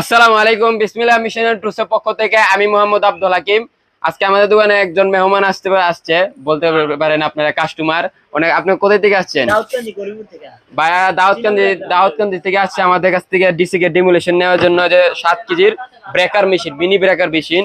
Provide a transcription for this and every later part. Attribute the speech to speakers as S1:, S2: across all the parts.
S1: আসসালামু আলাইকুম বিসমিল্লাহ মিশনের টুসের পক্ষ থেকে আমি মোহাম্মদ আব্দুল হাকিম। আজকে আমাদের দোকানে একজন মেহমান আসতে আসছে বলতে পারেন আপনারা কাস্টমার অনেক আপনি কোথায় থেকে আসছেন? ভাইয়া দাউদকান্দি দাউদকান্দি থেকে আসছে আমাদের কাছ থেকে ডিসি কে ডিমোলেশন নেওয়ার জন্য যে সাত কেজির breaker machine mini breaker machine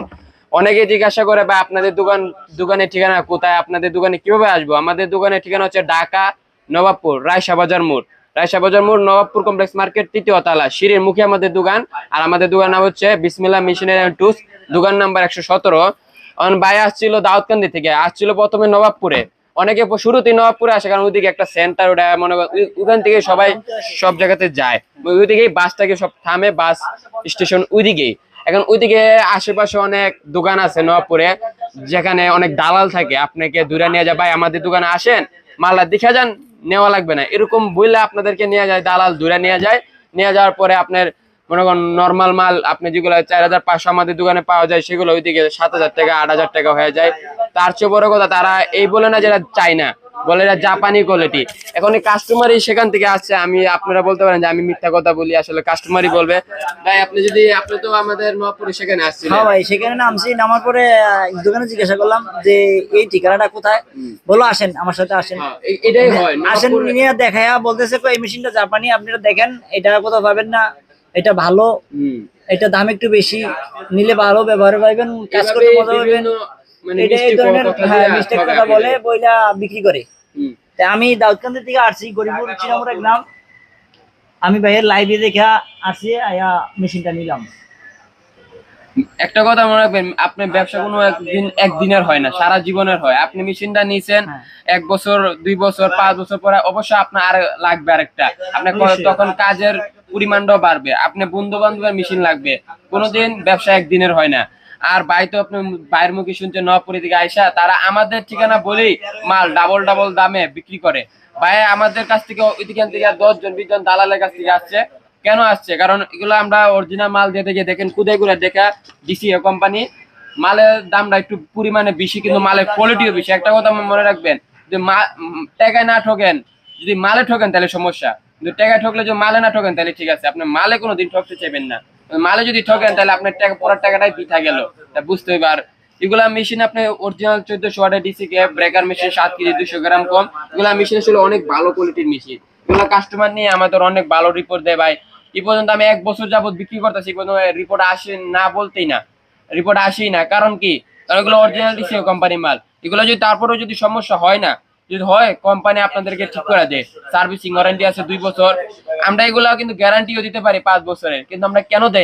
S1: অনেকে জিজ্ঞাসা করে ভাই আপনাদের দোকান দোকানের ঠিকানা কোথায়? আপনাদের দোকানে কীভাবে আসব? আমাদের দোকানের ঠিকানা হচ্ছে ঢাকা নবাবপুর রায়শা বাজার মোড়। রায়শা বাজার মোড়, নবাবপুর কমপ্লেক্স মার্কেট, তৃতীয় তলা। সিঁড়ির মুখে আমাদের দোকান। আর আমাদের দোকান নাম হচ্ছে বিসমিল্লা অ্যান্ড টুস দোকান নাম্বার একশো সতেরো। ভাই আসছিল দাউদকান্দি থেকে, আসছিল প্রথমে নবাবপুরে। অনেকে শুরুতেই নবাবপুরে আসে, কারণ ওইদিকে একটা সেন্টার ওটা মনে ওখান থেকে সবাই সব জায়গাতে যায়। ওইদিকেই বাসটাকে সব থামে, বাস স্টেশন ওইদিকেই। এখন ওইদিকে আশেপাশে অনেক দোকান আছে নবাবপুরে, যেখানে অনেক দালাল থাকে। আপনাকে দূরে নিয়ে যায় ভাই, আমাদের দোকানে আসেন মাল্লা দেখা যান। নেওয়া লাগবে না। এরকম বইলে আপনাদেরকে নিয়ে যায়, দালাল দূরে নিয়ে যায়। নিয়ে যাওয়ার পরে আপনার, মনে করেন নর্মাল মাল, আপনি যেগুলো চার হাজার পাঁচশো আমাদের দোকানে পাওয়া যায়, সেগুলো ওইদিকে সাত হাজার টাকা, আট হাজার টাকা হয়ে যায়। তার চেয়ে বড় কথা, তারা এই বলে না যেটা চায় না। বলে এটা জাপানি কোয়ালিটি এখন কাস্টমারই সেখান থেকে আসছে আমি আপনারা বলতে পারেন যে আমি মিথ্যা কথা বলি আসলে কাস্টমারই বলবে। ভাই আপনি যদি আপনি তো আমাদের নপুরে সেখানে আসছিলেন।
S2: হ্যাঁ ভাই সেখানে নামছি নামার পরে দোকানে জিজ্ঞাসা করলাম যে এই ঠিকানাটা কোথায়? বলো আসেন আমার সাথে আসেন।
S1: হ্যাঁ, এটাই হয়
S2: আসেন নিয়ে দেখায়া বলতেছে এই মেশিনটা জাপানি আপনারা দেখেন এটা কোথাও পাবেন না এটা ভালো এটা দাম একটু বেশি নিলে ভালো ব্যবহার পাইবেন কাজ করতে মজা পাবেন
S1: মানে
S2: এটা এই ধরনের হ্যাঁ মিস্টেক কথা বলে। বইলা বিক্রি করে। আমি দাউদকান্দি থেকে আসছি গরিবপুর চিনামুরা গ্রাম। আমি ভাইয়ের লাইভে দেখা আসি আয়া মেশিনটা নিলাম।
S1: একটা কথা মনে রাখবেন আপনার ব্যবসা কোনো একদিন একদিনের হয় না সারা জীবনের হয়। আপনি মেশিনটা নিয়েছেন
S2: হ্যাঁ।
S1: এক বছর দুই বছর পাঁচ বছর পরে অবশ্যই আপনার আর লাগবে আরেকটা। আপনার তখন কাজের পরিমাণটাও বাড়বে। আপনি বন্ধু বান্ধবের মেশিন লাগবে। কোনোদিন ব্যবসা একদিনের হয় না। আর ভাই তো আপনি বাইরের মুখে শুনছে নপুরি দিকে আইসা, তারা আমাদের ঠিকানা বলেই মাল ডাবল ডাবল দামে বিক্রি করে। ভাই, আমাদের কাছ থেকে ওইদিকান থেকে দশ জন বিশ জন দালালের কাছ থেকে আসছে। কেন আসছে? কারণ এগুলো আমরা অরিজিনাল মাল দিয়ে থেকে দেখেন কুদে করে দেখা ডিসি কোম্পানি মালের দামটা একটু পরিমাণে বেশি, কিন্তু মালের কোয়ালিটিও বেশি। একটা কথা মনে রাখবেন যে টাকায় না ঠকেন, যদি মালে ঠকেন তাহলে সমস্যা। কিন্তু টাকায় ঠকলে যদি মালে না ঠকেন তাহলে ঠিক আছে। আপনি মালে কোনো দিন ঠকতে চাইবেন না। মালে যদি ঠকেন, তাহলে আপনার টাকা পড়ার টাকাটাই পিঠা গেল। বুঝতে হবে। আর এগুলা মেশিন আপনি অরিজিনাল চোদ্দশো ওয়াটের ডিসি কে ব্রেকার মেশিন সাত কেজি দুশো গ্রাম কম। এগুলা মেশিন আসলে অনেক ভালো কোয়ালিটির মেশিন এগুলো কাস্টমার নিয়ে আমাদের অনেক ভালো রিপোর্ট দেয় ভাই। এই পর্যন্ত আমি এক বছর যাবত বিক্রি করতেছি পর্যন্ত রিপোর্ট আসে না বলতেই না। রিপোর্ট আসেই না। কারণ কি? কারণ এগুলো অরিজিনাল ডিসি কোম্পানি মাল। এগুলো যদি তারপরেও যদি সমস্যা হয় না, যদি হয় কোম্পানি আপনাদেরকে ঠিক করে দেয়। সার্ভিসিং ওয়ারেন্টি আছে দুই বছর। আমরা এগুলা কিন্তু গ্যারান্টিও দিতে পারি পাঁচ বছরের কিন্তু আমরা কেন দেয়